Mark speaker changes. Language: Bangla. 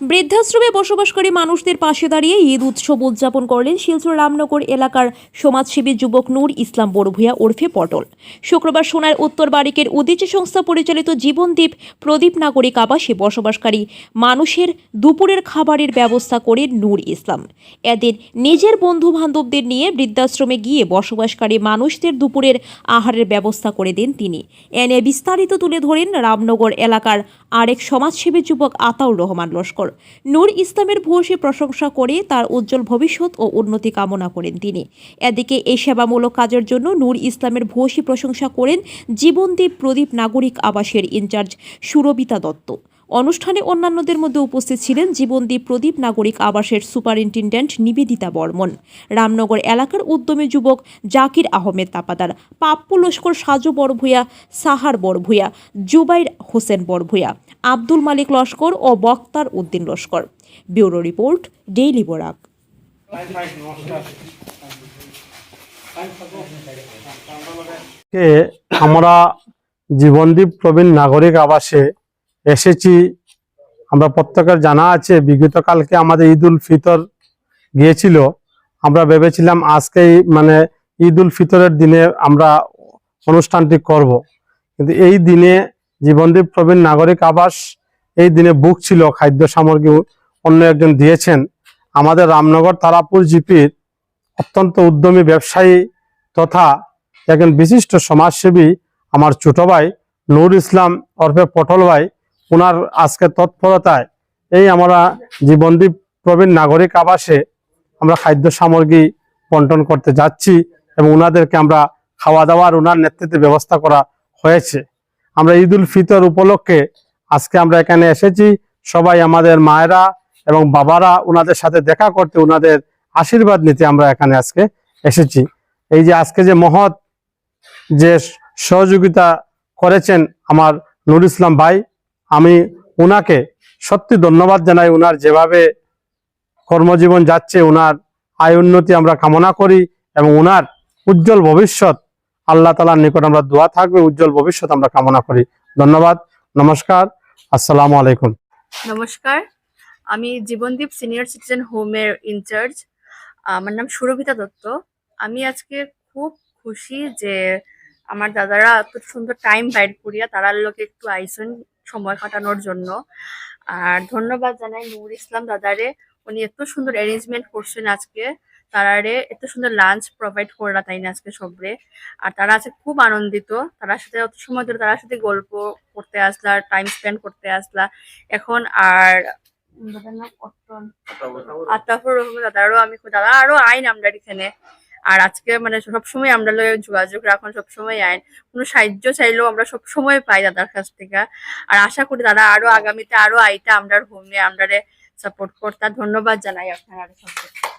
Speaker 1: বৃদ্ধাশ্রমে বসবাসকারী মানুষদের পাশে দাঁড়িয়ে ঈদ উৎসব উদযাপন করলেন শিলচর রামনগর এলাকার সমাজসেবী যুবক নূর ইসলাম বড়ভূয়া ওরফে পটল। শুক্রবার সোনার উত্তর বারিকের উদ্দেশ্য সংস্থা পরিচালিত জীবনদ্বীপ প্রদীপ নাগরিক আবাসে বসবাসকারী মানুষের দুপুরের খাবারের ব্যবস্থা করে নূর ইসলাম। এদের নিজের বন্ধু বান্ধবদের নিয়ে বৃদ্ধাশ্রমে গিয়ে বসবাসকারী মানুষদের দুপুরের আহারের ব্যবস্থা করে দেন তিনি। এনে বিস্তারিত তুলে ধরেন রামনগর এলাকার আরেক সমাজসেবী যুবক আতাউর রহমান লস্কর। নূর ইসলামের ভূয়সী প্রশংসা করে তার উজ্জ্বল ভবিষ্যৎ ও উন্নতি কামনা করেন তিনি। এদিকে এই সেবামূলক কাজের জন্য নূর ইসলামের ভূয়সী প্রশংসা করেন জীবনদীপ প্রদীপ নাগরিক আবাসের ইনচার্জ সুরবিতা দত্ত। অনুষ্ঠানে অন্যান্যদের মধ্যে উপস্থিত ছিলেন জীবনদীপ প্রদীপ, নাগরিক আবাসের সুপারিনটেন্ডেন্ট নিবেদিতা বর্মন, রামনগর এলাকার উদ্যমী যুবক জাকির আহমেদ তাপাদার, পাপ্পু লস্কর সাজু বড়ভূয়া, সাহার বড়ভূয়া, জুবাইর হোসেন বড়ভূয়া, আব্দুল মালিক লস্কর ও Baktar Uddin Laskar. Bureau report, daily Barak.
Speaker 2: আমরা জীবনদীপ প্রবীণ নাগরিক আবাসে এসেছি। আমরা প্রত্যেকের জানা আছে বিগত কালকে আমাদের ঈদ উল ফিতর গিয়েছিল। আমরা ভেবেছিলাম আজকেই মানে ঈদ উল ফিতরের দিনে আমরা অনুষ্ঠানটি করব। কিন্তু এই দিনে জীবনদীপ প্রবীণ নাগরিক আবাস, এই দিনে বুক ছিল, খাদ্য সামগ্রী অন্য একজন দিয়েছেন। আমাদের রামনগর তারাপুর জিপির অত্যন্ত উদ্যমী ব্যবসায়ী তথা একজন বিশিষ্ট সমাজসেবী, আমার ছোট ভাই নূর ইসলাম ওরফে পটল ভাই ওনার আজকে তৎপরতায় এই আমরা জীবনদীপ প্রবীণ নাগরিক আবাসে আমরা খাদ্য সামগ্রী বন্টন করতে যাচ্ছি এবং ওনাদেরকে আমরা খাওয়া দাওয়ার ওনার নেতৃত্বে ব্যবস্থা করা হয়েছে। আমরা ঈদ উল ফিতর উপলক্ষে আজকে আমরা এখানে এসেছি। সবাই আমাদের মায়েরা এবং বাবারা ওনাদের সাথে দেখা করতে ওনাদের আশীর্বাদ নিতে আমরা এখানে আজকে এসেছি। এই যে আজকে যে মহৎ যে সহযোগিতা করেছেন আমার নুর ইসলাম ভাই আমি ওনাকে সত্যি ধন্যবাদ জানাই। ওনার যেভাবে কর্মজীবন যাচ্ছে ওনার আয় উন্নতি আমরা কামনা করি এবং ওনার উজ্জ্বল ভবিষ্যৎ আল্লাহ তালার নিকট আমরা দোয়া থাকবে, উজ্জ্বল ভবিষ্যৎ আমরা কামনা করি। ধন্যবাদ, নমস্কার, আসসালামু আলাইকুম।
Speaker 3: নমস্কার, আমি জীবনদীপ সিনিয়র সিটিজেন হোমের ইনচার্জ। আমার নাম সুরভিতা দত্ত। আমি আজকে খুব খুশি যে আমার দাদারা এত সুন্দর টাইম বাইর করিয়া তারার লোকে একটু আইসন সময় কাটানোর জন্য। আর ধন্যবাদ জানাই নূর ইসলাম দাদারে। উনি এত সুন্দর অ্যারেঞ্জমেন্ট করছেন আজকে। তারারে এত সুন্দর লাঞ্চ প্রোভাইড করা তাই না আজকে সবরে। আর তারা আছে খুব আনন্দিত। তার সাথে অত সময় ধরে তার সাথে গল্প করতে আসলা টাইম স্পেন্ড করতে আসলা। এখন আর আতাফুর রহমান। দাদারও আমি দাদা আরও আইন আমরা এখানে। আর আজকে মানে সবসময় আমরা যোগাযোগ রাখুন, সবসময় আইন। কোনো সাহায্য চাইলেও আমরা সবসময় পাই দাদার কাছ থেকে। আর আশা করি দাদা আরও আগামীতে আরও আইটা আমরা হোমে আমরা সাপোর্ট করতে। ধন্যবাদ জানাই আপনার আরও সবাইকে।